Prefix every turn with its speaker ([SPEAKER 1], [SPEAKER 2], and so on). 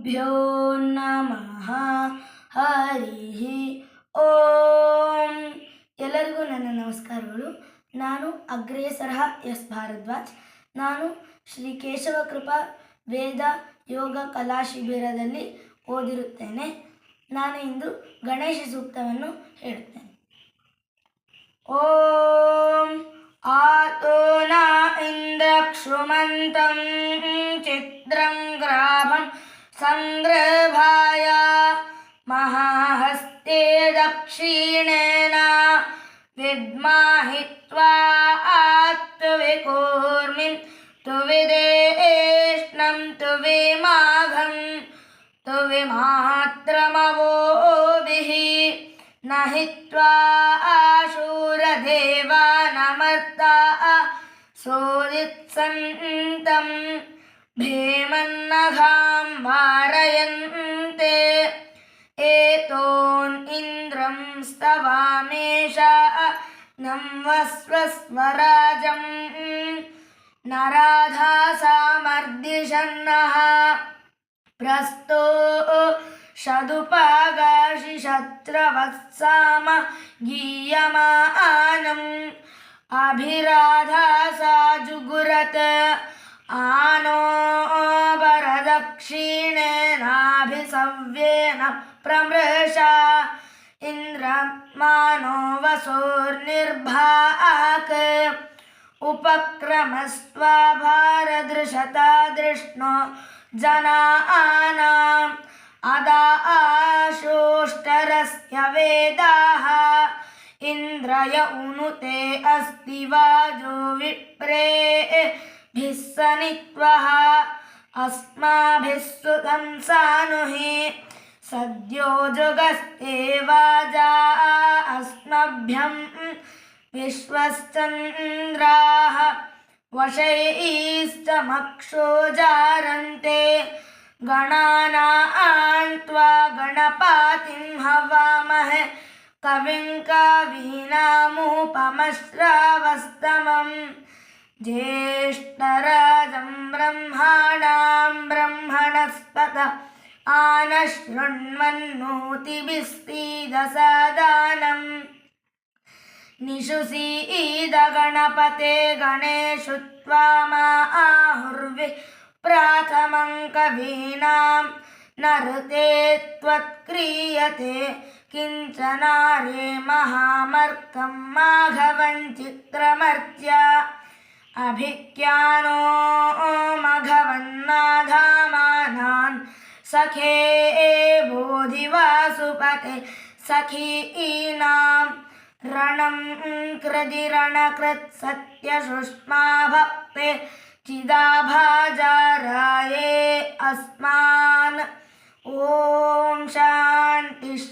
[SPEAKER 1] ಗುರುಭ್ಯೋ ನಮಃ ಹರಿ ಓಂ ಎಲ್ಲರಿಗೂ ನನ್ನ ನಮಸ್ಕಾರಗಳು. ನಾನು ಅಗ್ರೇಸರ ಎಸ್ ಭಾರದ್ವಾಜ್. ನಾನು ಶ್ರೀ ಕೇಶವ ಕೃಪಾ ವೇದ ಯೋಗ ಕಲಾ ಶಿಬಿರದಲ್ಲಿ ಓದಿರುತ್ತೇನೆ. ನಾನು ಇಂದು ಗಣೇಶ ಸೂಕ್ತವನ್ನು ಹೇಳುತ್ತೇನೆ. ಓಂ ಆತೋ ಇಂದ್ರ ಇಂದ್ರಕ್ಷುಮಂತಂ ಚಿತ್ರಂ ಗ್ರಾಮಂ सन्दर्भाय महाहस्ते दक्षिणेन विद्माहि त्वा आत्तविकूर्मिं तु विदेष्णं तु विमाघं तु विमात्रमवोभिः न हि त्वा आशूरदेवानमर्ता सूदित्सन्तम् भीमन्नघा वारयन्ते एतोन् इन्द्रं स्तवामेष नं वस्वस्वराजम् नराधासामर्दिशन्नः प्रस्तो शदुपागाशिशत्रवत्साम गीयमानम् अभिराधा सा जुगुरत आनो वरदक्षिणेनाभिसव्येन प्रमृषा। इन्द्रमानो वसोर्निर्भाक्। उपक्रमस्त्वा भारदृशता दृष्णो जनानाम् अदाशोष्टरस्य वेदाः। इन्द्रय उनुते अस्ति वाजो विप्रेभिः सनित्वः अस्माभिः सुतं सानुहि सद्यो जुगस्ते वाजा अस्मभ्यं विश्वश्चन्द्राः वशैश्च मक्षो जारन्ते गणानां त्वा गणपातिं हवामहे कविं कवीनामुपमश्रावस्तमं ज्येष्ठराजं आनशृण्वन्नोतिभिस्तीदसादानम् निशुसीद गणपते गणेषु त्वामा आहुर्वि प्राथमं कवीनां। नरते त्वत्क्रियते किञ्चनारे महामर्कं चित्रमर्त्य अभिज्ञानो मघवन्नाधामानान् सखे बोधिवासुपते सखीनाम् रणं कृदिरणकृत् सत्यसुष्मा भक्ते चिदाभाजाराये अस्मान्। ॐ शान्तिः